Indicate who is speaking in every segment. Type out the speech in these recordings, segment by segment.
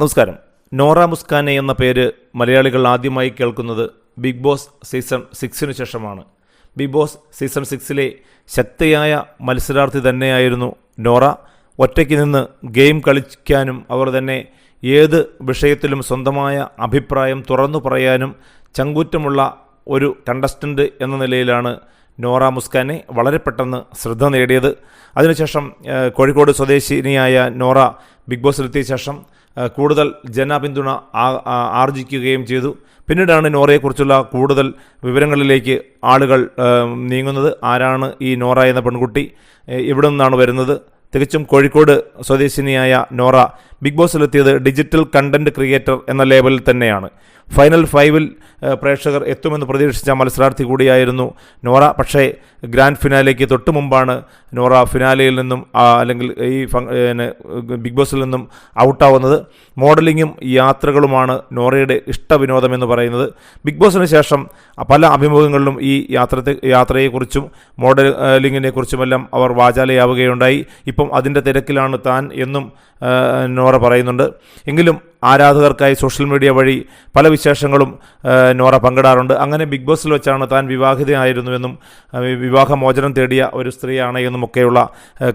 Speaker 1: നമസ്കാരം. നോറ മുസ്കാനെ എന്ന പേര് മലയാളികൾ ആദ്യമായി കേൾക്കുന്നത് ബിഗ് ബോസ് സീസൺ സിക്സിനു ശേഷമാണ്. ബിഗ് ബോസ് സീസൺ സിക്സിലെ ശക്തിയായ മത്സരാർത്ഥി തന്നെയായിരുന്നു നോറ. ഒറ്റയ്ക്ക് നിന്ന് ഗെയിം കളിക്കാനും അവർ തന്നെ ഏത് വിഷയത്തിലും സ്വന്തമായ അഭിപ്രായം തുറന്നു പറയാനും ചങ്കൂറ്റമുള്ള ഒരു കണ്ടസ്റ്റന്റ് എന്ന നിലയിലാണ് നോറ മുസ്കാനെ വളരെ പെട്ടെന്ന് ശ്രദ്ധ നേടിയത്. അതിനുശേഷം കോഴിക്കോട് സ്വദേശിനിയായ നോറ ബിഗ് ബോസിലെത്തിയ ശേഷം കൂടുതൽ ജനപിന്തുണ ആർജിക്കുകയും ചെയ്തു. പിന്നീടാണ് നോറയെക്കുറിച്ചുള്ള കൂടുതൽ വിവരങ്ങളിലേക്ക് ആളുകൾ നീങ്ങുന്നത്. ആരാണ് ഈ നോറ എന്ന പെൺകുട്ടി എവിടെ നിന്നാണ് വരുന്നത്? തികച്ചും കോഴിക്കോട് സ്വദേശിനിയായ നോറ ബിഗ് ബോസിലെത്തിയത് ഡിജിറ്റൽ കണ്ടന്റ് ക്രിയേറ്റർ എന്ന ലേബലിൽ തന്നെയാണ്. ഫൈനൽ ഫൈവിൽ പ്രേക്ഷകർ എത്തുമെന്ന് പ്രതീക്ഷിച്ച മത്സരാർത്ഥി കൂടിയായിരുന്നു നോറ. പക്ഷേ ഗ്രാൻഡ് ഫിനാലേക്ക് തൊട്ടു മുമ്പാണ് നോറ ഫിനാലയിൽ നിന്നും അല്ലെങ്കിൽ ഈ ബിഗ് ബോസിൽ നിന്നും ഔട്ടാവുന്നത്. മോഡലിങ്ങും യാത്രകളുമാണ് നോറയുടെ ഇഷ്ടവിനോദം എന്ന് പറയുന്നത്. ബിഗ് ബോസിന് ശേഷം പല അഭിമുഖങ്ങളിലും ഈ യാത്രത്തെ യാത്രയെക്കുറിച്ചും മോഡലിങ്ങിനെക്കുറിച്ചുമെല്ലാം അവർ വാചാലയാവുകയുണ്ടായി. ഇപ്പം അതിന്റെ തിരക്കിലാണ് താൻ എന്നും ആ, പറയുന്നുണ്ട്. എങ്കിലും ആരാധകർക്കായി സോഷ്യൽ മീഡിയ വഴി പല വിശേഷങ്ങളും നോറ പങ്കിടാറുണ്ട്. അങ്ങനെ ബിഗ് ബോസിൽ വെച്ചാണ് താൻ വിവാഹിതയായിരുന്നുവെന്നും വിവാഹമോചനം തേടിയ ഒരു സ്ത്രീയാണ് എന്നുമൊക്കെയുള്ള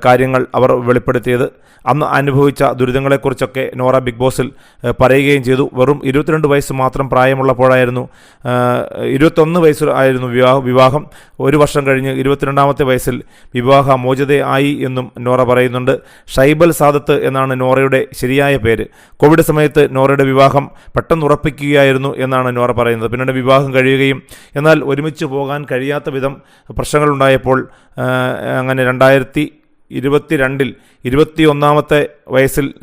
Speaker 1: കാര്യങ്ങൾ അവർ വെളിപ്പെടുത്തിയത്. അന്ന് അനുഭവിച്ച ദുരിതങ്ങളെക്കുറിച്ചൊക്കെ നോറ ബിഗ് ബോസിൽ പറയുകയും ചെയ്തു. വെറും ഇരുപത്തിരണ്ട് വയസ്സ് മാത്രം പ്രായമുള്ളപ്പോഴായിരുന്നു ഇരുപത്തൊന്ന് വയസ്സ് ആയിരുന്നു വിവാഹ. വിവാഹം ഒരു വർഷം കഴിഞ്ഞ് ഇരുപത്തിരണ്ടാമത്തെ വയസ്സിൽ വിവാഹ മോചിതയായി എന്നും നോറ പറയുന്നുണ്ട്. ഷൈബൽ സാദത്ത് എന്നാണ് നോറയുടെ ശരിയായ പേര്. കോവിഡ് സമയത്ത് നോറയുടെ വിവാഹം പെട്ടെന്ന് ഉറപ്പിക്കുകയായിരുന്നു എന്നാണ് നോറ പറയുന്നത്. പിന്നീട് വിവാഹം കഴിയുകയും എന്നാൽ ഒരുമിച്ച് പോകാൻ കഴിയാത്ത വിധം പ്രശ്നങ്ങളുണ്ടായപ്പോൾ അങ്ങനെ രണ്ടായിരത്തി ഇരുപത്തിരണ്ടിൽ ഇരുപത്തിയൊന്നാമത്തെ വയസ്സിൽ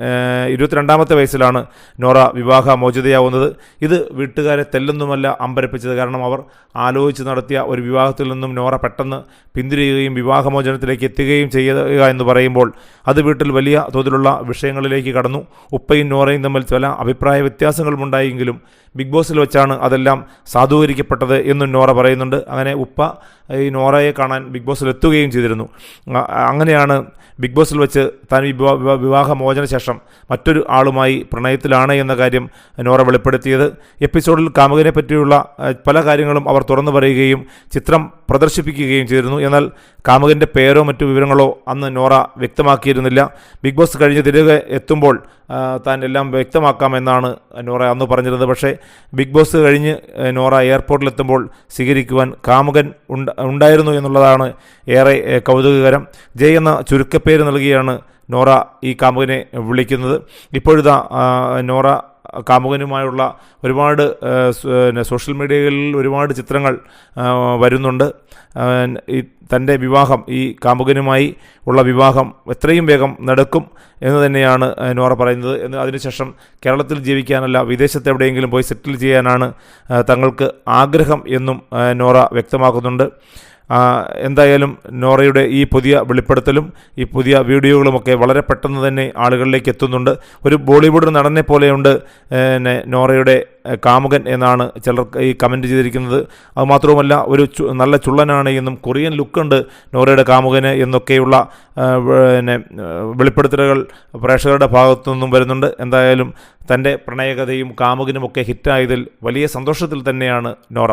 Speaker 1: ഇരുപത്തിരണ്ടാമത്തെ വയസ്സിലാണ് നോറ വിവാഹ മോചിതയാവുന്നത്. ഇത് വീട്ടുകാരെ തെല്ലൊന്നുമല്ല അമ്പരപ്പിച്ചത്. കാരണം അവർ ആലോചിച്ച് നടത്തിയ ഒരു വിവാഹത്തിൽ നിന്നും നോറ പെട്ടെന്ന് പിന്തിരിയുകയും വിവാഹമോചനത്തിലേക്ക് എത്തുകയും ചെയ്യുക എന്ന് പറയുമ്പോൾ അത് വീട്ടിൽ വലിയ തോതിലുള്ള വിഷയങ്ങളിലേക്ക് കടന്നു. ഉപ്പയും നോറയും തമ്മിൽ ചില അഭിപ്രായ വ്യത്യാസങ്ങളുമുണ്ടായെങ്കിലും ബിഗ് ബോസിൽ വെച്ചാണ് അതെല്ലാം സാധൂകരിക്കപ്പെട്ടത് എന്നും നോറ പറയുന്നുണ്ട്. അങ്ങനെ ഉപ്പ ഈ നോറയെ കാണാൻ ബിഗ് ബോസിൽ എത്തുകയും ചെയ്തിരുന്നു. അ- അങ്ങനെയാണ് ബിഗ് ബോസിൽ വെച്ച് താൻ വിവാ- വിവാ- വിവാഹമോചന ശേഷം മറ്റൊരു ആളുമായി പ്രണയത്തിലാണ് എന്ന കാര്യം നോറ വെളിപ്പെടുത്തിയത്. എപ്പിസോഡിൽ കാമുകനെ പറ്റിയുള്ള പല കാര്യങ്ങളും അവർ തുറന്നു പറയുകയും ചിത്രം പ്രദർശിപ്പിക്കുകയും ചെയ്തിരുന്നു. എന്നാൽ കാമുകന്റെ പേരോ മറ്റു വിവരങ്ങളോ അന്ന് നോറ വ്യക്തമാക്കിയിരുന്നില്ല. ബിഗ് ബോസ് കഴിഞ്ഞ് തിരികെ എത്തുമ്പോൾ താൻ എല്ലാം വ്യക്തമാക്കാമെന്നാണ് നോറ അന്ന് പറഞ്ഞിരുന്നത്. പക്ഷേ ബിഗ് ബോസ് കഴിഞ്ഞ് നോറ എയർപോർട്ടിലെത്തുമ്പോൾ സ്വീകരിക്കുവാൻ കാമുകൻ ഉണ്ട ഉണ്ടായിരുന്നു എന്നുള്ളതാണ് ഏറെ കൗതുകകരം. ജയ് എന്ന ചുരുക്കപ്പേര് നൽകിയാണ് നോറ ഈ കാമുകനെ വിളിക്കുന്നത്. ഇപ്പോഴിതാ നോറ കാമുകനുമായുള്ള ഒരുപാട് പിന്നെ സോഷ്യൽ മീഡിയകളിൽ ഒരുപാട് ചിത്രങ്ങൾ വരുന്നുണ്ട്. ഈ തന്റെ വിവാഹം ഈ കാമുകനുമായി ഉള്ള വിവാഹം എത്രയും വേഗം നടക്കും എന്ന് തന്നെയാണ് നോറ പറയുന്നത്. എന്ന് അതിനുശേഷം കേരളത്തിൽ ജീവിക്കാനല്ല വിദേശത്ത് എവിടെയെങ്കിലും പോയി സെറ്റിൽ ചെയ്യാനാണ് തങ്ങൾക്ക് ആഗ്രഹം എന്നും നോറ വ്യക്തമാക്കുന്നുണ്ട്. എന്തായാലും നോറയുടെ ഈ പുതിയ വെളിപ്പെടുത്തലും ഈ പുതിയ വീഡിയോകളുമൊക്കെ വളരെ പെട്ടെന്ന് തന്നെ ആളുകളിലേക്ക് എത്തുന്നുണ്ട്. ഒരു ബോളിവുഡ് നടനെ പോലെയുണ്ട് പിന്നെ നോറയുടെ കാമുകൻ എന്നാണ് ചിലർ ഈ കമന്റ് ചെയ്തിരിക്കുന്നത്. അതുമാത്രവുമല്ല ഒരു നല്ല ചുള്ളനാണ് എന്നും കൊറിയൻ ലുക്കുണ്ട് നോറയുടെ കാമുകന് എന്നൊക്കെയുള്ള പിന്നെ വെളിപ്പെടുത്തലുകൾ പ്രേക്ഷകരുടെ ഭാഗത്തു നിന്നും വരുന്നുണ്ട്. എന്തായാലും തന്റെ പ്രണയകഥയും കാമുകനുമൊക്കെ ഹിറ്റായതിൽ വലിയ സന്തോഷത്തിൽ തന്നെയാണ് നോറ.